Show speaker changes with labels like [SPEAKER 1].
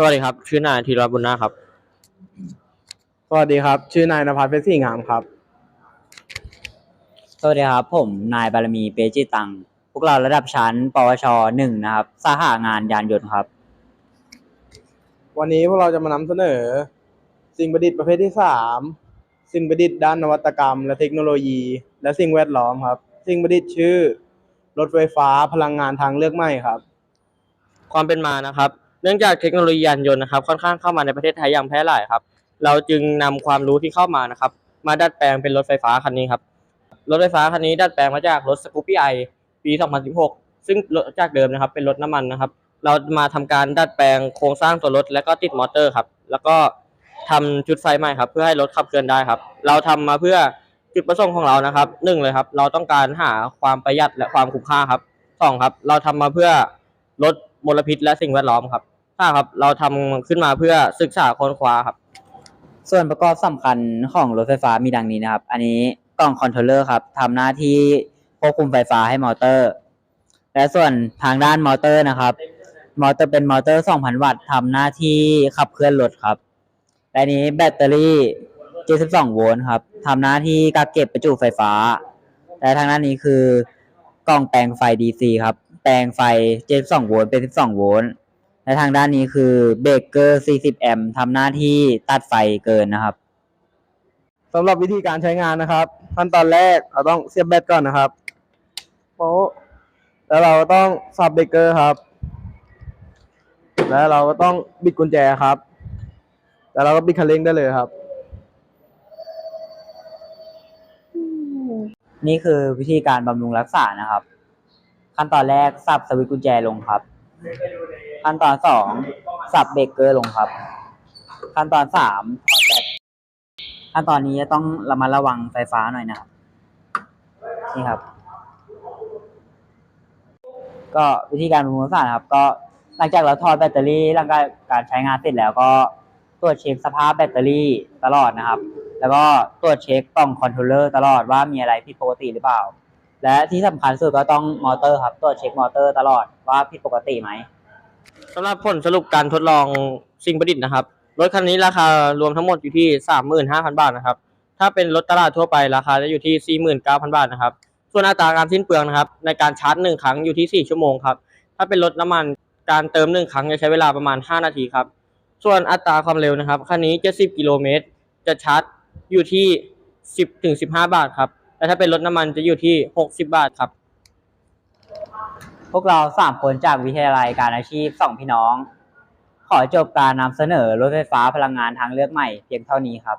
[SPEAKER 1] สวัสดีครับ ชื่อนายธีรวัฒน์บุญนาคครับ
[SPEAKER 2] สวัสดีครับ ชื่อนายนภัสเพชรศรีงามครับ
[SPEAKER 3] สวัสดีครับ ผมนายบารมีเปจิตัง พวกเราระดับชั้น ปวชหนึ่งนะครับ สาขางานยานยนต์ครับ
[SPEAKER 2] วันนี้พวกเราจะมานำเสนอ สิ่งประดิษฐ์ประเภทที่สามสิ่งประดิษฐ์ด้านนวัตกรรม และเทคโนโลยี และสิ่งแวดล้อมครับ สิ่งประดิษฐ์ชื่อ รถไฟฟ้าพลังงานทางเลือกใหม่ครับ
[SPEAKER 1] ความเป็นมานะครับ เนื่องจากเทคโนโลยียานยนต์นะครับค่อนข้างเข้ามาในประเทศไทยอย่างแพร่หลายครับ เราจึงนำความรู้ที่เข้ามานะครับ มาดัดแปลงเป็นรถไฟฟ้าคันนี้ครับรถไฟฟ้าคันนี้ดัดแปลงมาจากรถสกูปปี้ไอปี 2016 ซึ่งรถจากเดิมนะครับ เป็นรถน้ำมันนะครับ เรามาทำการดัดแปลงโครงสร้างตัวรถ และก็ติดมอเตอร์ครับ แล้วก็ทำชุดไฟใหม่ครับ เพื่อให้รถขับเคลื่อนได้ครับ เราทำมาเพื่อจุดประสงค์ของเรานะครับหนึ่งเลยครับ เราต้องการหาความประหยัดและความคุ้มค่าครับสองครับ เราทำมาเพื่อลด มลพิษและสิ่งแวดล้อมครับห้าครับ เราทำขึ้นมาเพื่อศึกษาค้นคว้าครับ
[SPEAKER 3] ส่วนประกอบสำคัญของรถไฟฟ้ามีดังนี้นะครับ อันนี้กล่องคอนโทรลเลอร์ครับทำหน้าที่ควบคุมไฟฟ้าให้มอเตอร์ และส่วนทางด้านมอเตอร์นะครับ มอเตอร์เป็นมอเตอร์ 2,000 วัตต์ทำหน้าที่ขับเคลื่อนรถครับ และนี้แบตเตอรี่ 72 โวลต์ครับทำหน้าที่กักเก็บประจุไฟฟ้า และทางด้านนี้คือ กล่องแปลงไฟ DC ครับ แปลงไฟ 72 โวลต์เป็น 12 โวลต์ และทางด้านนี้คือเบรกเกอร์ 40 แอมป์ทำหน้าที่ตัดไฟเกินนะครับ
[SPEAKER 2] สำหรับวิธีการใช้งานนะครับ ขั้นตอนแรกเราต้องเสียบแบตก่อนนะครับโป๊แล้วเราก็ต้องสับเบรกเกอร์ครับ แล้วเราก็ต้องบิดกุญแจครับ แล้วเราก็บิดคันเร่งได้เลยครับ
[SPEAKER 3] นี่คือวิธีการบำรุงรักษานะครับ ขั้นตอนแรกสับสวิตช์กุญแจลงครับ ขั้นตอนสองสับเบรกเกอร์ลงครับ ขั้นตอนสามถอดแบตขั้นตอนนี้จะต้องระมัดระวังไฟฟ้าหน่อยนะครับนี่ครับ ก็วิธีการบำรุงรักษานะครับ ก็หลังจากเราถอดแบตเตอรี่หลังจากการใช้งานเสร็จแล้วก็ตรวจเช็คสภาพแบตเตอรี่ตลอดนะครับ แล้วก็ตรวจเช็คกล่องคอนโทรลเลอร์ตลอดว่ามีอะไรผิดปกติหรือเปล่า และที่สำคัญสุดก็ต้องมอเตอร์ครับตรวจเช็คมอเตอร์ตลอดว่าผิดปกติไหม
[SPEAKER 1] สำหรับผลสรุปการทดลองสิ่งประดิษฐ์นะครับรถคันนี้ราคารวมทั้งหมดอยู่ที่สามหมื่นห้าพันบาทนะครับ ถ้าเป็นรถตลาดทั่วไปราคาจะอยู่ที่สี่หมื่นเก้าพันบาทนะครับ ส่วนอัตราการสิ้นเปลืองนะครับ ในการชาร์จหนึ่งครั้งอยู่ที่สี่ชั่วโมงครับ ถ้าเป็นรถน้ำมันการเติมหนึ่งครั้งจะใช้เวลาประมาณห้านาทีครับ ส่วนอัตราความเร็วนะครับ คันนี้จะสิบกิโลเมตร จะชาร์จ อยู่ที่ 10ถึง15 บาทครับและถ้าเป็นรถน้ำมันจะอยู่ที่ 60 บาทครับ
[SPEAKER 3] พวกเรา 3 คนจากวิทยาลัยการอาชีพสองพี่น้อง ขอจบการนำเสนอรถไฟฟ้าพลังงานทางเลือกใหม่เพียงเท่านี้ครับ